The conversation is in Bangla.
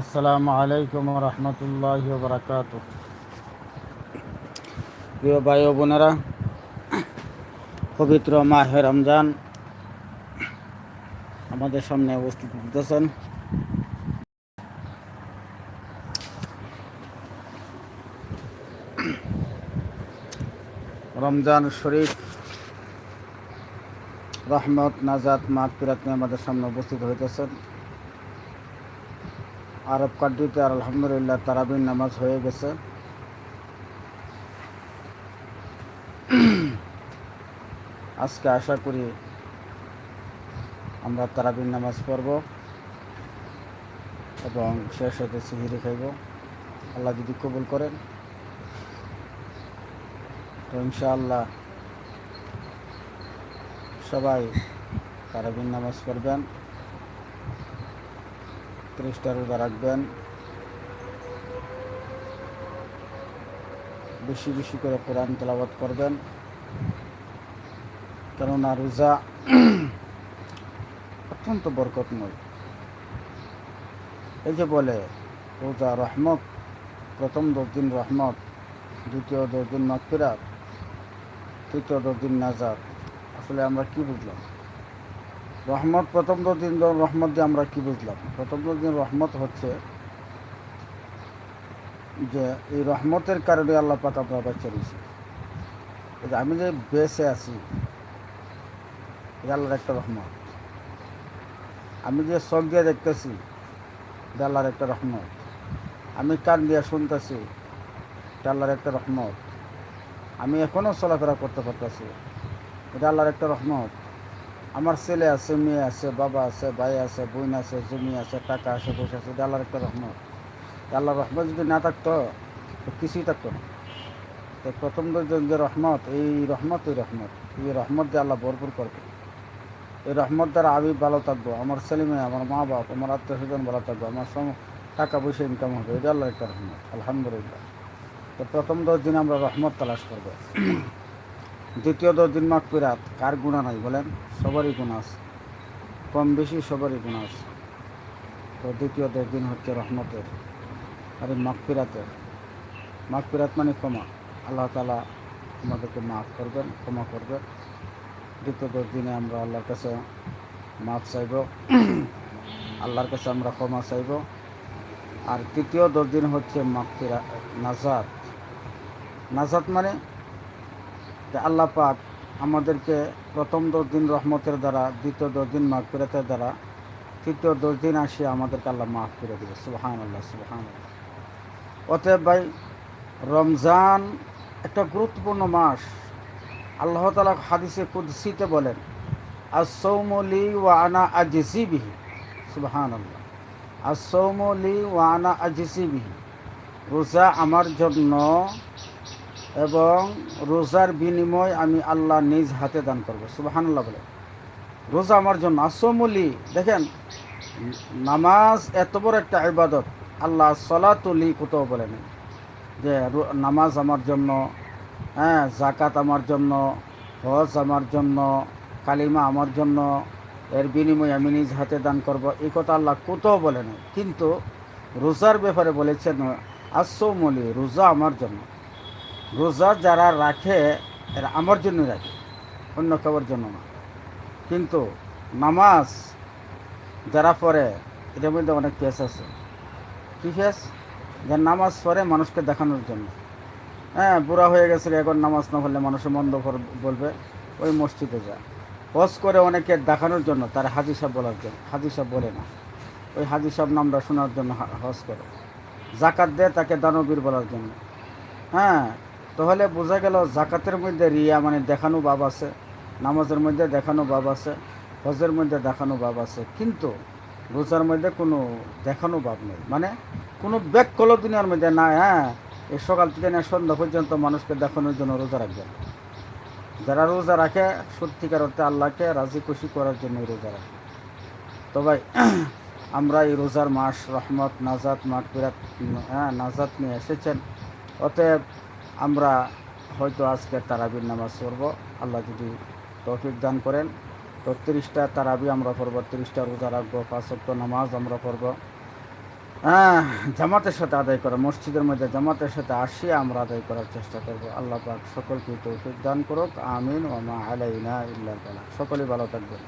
আসসালামু আলাইকুম রহমতুল্লাহ বরকাত প্রিয় ভাই ও বোনেরা, পবিত্র মাহে রমজান আমাদের সামনে উপস্থিত হতেছেন রমজান শরীফ, রহমত, নাজাত, মাগফিরাত নিয়ে আমাদের সামনে উপস্থিত হইতেছেন। আরব কান্ট্রিতে আলহামদুলিল্লাহ তারাবির নামাজ হয়ে গেছে। আজকে আশা করি আমরা তারাবির নামাজ পড়ব এবং শেষ হতে সিহিরি খাইব। আল্লাহ যদি কবুল করেন, তো ইনশাআল্লাহ সবাই তারাবির নামাজ পড়বেন। ত্রিশটা রোজা রাখবেন। বেশি বেশি করে কোরআন তেলাবাদ করবেন। কেননা রোজা অত্যন্ত বরকতময়। এই যে বলে, রোজা রহমত, প্রথম দশ দিন রহমত, দ্বিতীয় দশ দিন মাগফিরাত, তৃতীয় দশ দিন নাজাদ আসলে আমরা কি বুঝলাম? রহমত, প্রথম দিন রহমত দিয়ে আমরা কি বুঝলাম? প্রথম দিন রহমত হচ্ছে যে এই রহমতের কারণে আল্লাহ পাক আমরা বাচ্চা দিয়েছি আমি যে বেসে আছি আল্লাহর একটা রহমত। আমি যে চোখ দিয়ে দেখতেছি আল্লাহর একটা রহমত। আমি কান দিয়ে শুনতেছি আল্লাহর একটা রহমত। আমি এখনও চলাফেরা করতে পারতেছি, এটা আল্লাহর একটা রহমত। আমার ছেলে আছে, মেয়ে আছে, বাবা আছে, ভাই আছে, বোন আছে, জমি আছে, টাকা আছে, পয়সা আছে আল্লাহর একটা রহমত। আল্লাহর রহমত যদি না থাকতো, তো কিছুই থাকতো না। তো প্রথম যে রহমত, এই রহমত এই রহমত। এই রহমত দিয়ে আল্লাহ ভরপুর করবে এই রহমত দ্বারা আমি ভালো থাকব, আমার ছেলে মেয়ে, আমার মা বাপ, আমার আত্মীয় স্বজন ভালো থাকব, আমার সম টাকা পয়সা ইনকাম হবে, এটা আল্লাহর একটা রহমত, আলহামদুলিল্লাহ। তো প্রথম দশ দিন আমরা রহমত তালাশ করব। দ্বিতীয় দশ দিন মাগ পিরাত কার গুণা নাই বলেন? সবারই গুণা আছে। কম বেশি সবারই গুণা আছে। তো দ্বিতীয় দশ দিন হচ্ছে রহমতের, আর এই মাগফিরাতের মাগফিরাত মানে ক্ষমা। আল্লাহ তালা আমাদেরকে মাফ করবেন, ক্ষমা করবেন। দ্বিতীয় দশ দিনে আমরা আল্লাহর কাছে মাফ চাইব। আল্লাহর কাছে আমরা ক্ষমা চাইব। আর তৃতীয় দশ দিন হচ্ছে মাগফিরা নাজাত। নাজাত মানে যে আল্লাহ পাক আমাদেরকে প্রথম দশ দিন রহমতের দ্বারা, দ্বিতীয় দশ দিন মাগফিরাতের দ্বারা, তৃতীয় দশ দিন আসে আমাদেরকে আল্লাহ মাফ করে দেবে। সুবাহান আল্লাহ সুবাহান অতএব ভাই, রমজান একটা গুরুত্বপূর্ণ মাস। আল্লাহ তালা হাদিসে কুদ্সিতে বলেন আর আসৌমলি ওয়ানা আজিসিবিহি সুবাহান আল্লাহ আসৌমলি ওয়ানা আজিসিবিহি রোজা আমার জন্য এবং রোজার বিনিময় আমি আল্লাহ নিজ হাতে দান করব। সুবাহান্লাহ বলে। রোজা আমার জন্য আসমলি দেখেন, নামাজ এত বড় একটা ইবাদত। আল্লাহ সলাতুলি কোথাও বলেন যে নামাজ আমার জন্য হ্যাঁ জাকাত আমার জন্য, হজ আমার জন্য, কালিমা আমার জন্য, এর বিনিময় আমি নিজ হাতে দান করব। এই কথা আল্লাহ কোথাও বলেন কিন্তু রোজার ব্যাপারে বলেছেন আসমলি রোজা আমার জন্য। রোজা যারা রাখে, এরা আমার জন্য রাখে, অন্য কারোর জন্য না। কিন্তু নামাজ যারা পড়ে এটার মধ্যে অনেক কেস আছে। কী কেস? যে নামাজ পড়ে মানুষকে দেখানোর জন্য। হ্যাঁ বুড়া হয়ে গেছে, এখন নামাজ না পড়লে মানুষের মন্দ বলবে, ওই মসজিদে যায়। হজ করে অনেকে দেখানোর জন্য, তার হাজি সাহেব বলার জন্য, হাজি সাহেব বলে না। ওই হাজি সাহেব নামটা শোনার জন্য হজ করে। জাকাত দেয় তাকে দানবীর বলার জন্য। হ্যাঁ তাহলে বোঝা গেল জাকাতের মধ্যে রিয়া মানে দেখানো ভাব আছে, নামাজের মধ্যে দেখানো ভাব আছে, হজের মধ্যে দেখানো ভাব আছে, কিন্তু রোজার মধ্যে কোনো দেখানো ভাব নেই। মানে কোনো ব্যাগ কল দুনিয়ার মধ্যে না হ্যাঁ এই সকাল থেকে না সন্ধ্যা পর্যন্ত মানুষকে দেখানোর জন্য রোজা রাখবে। যারা রোজা রাখে, সত্যিকার অর্থে আল্লাহকে রাজি খুশি করার জন্য রোজা রাখে। তো ভাই, আমরা এই রোজার মাস রহমত, নাজাত, মাগফিরাত হ্যাঁ নাজাত নিয়ে এসেছেন। অতএব আমরা হয়তো আজকে তারাবির নামাজ পড়ব। আল্লাহ যদি তৌফিক দান করেন। তো তিরিশটা তারাবি আমরা পড়ব, তিরিশটা রোজা রাখব, পাঁচ নামাজ আমরা পড়ব। হ্যাঁ জামাতের সাথে আদায় করা, মসজিদের মধ্যে জামাতের সাথে আসিয়ে আমরা আদায় করার চেষ্টা করব। আল্লাহ পাক সকলকে তৌফিক দান করুক, আমিন ওমা আলাইনা বালাগ সকলেই ভালো থাকবেন।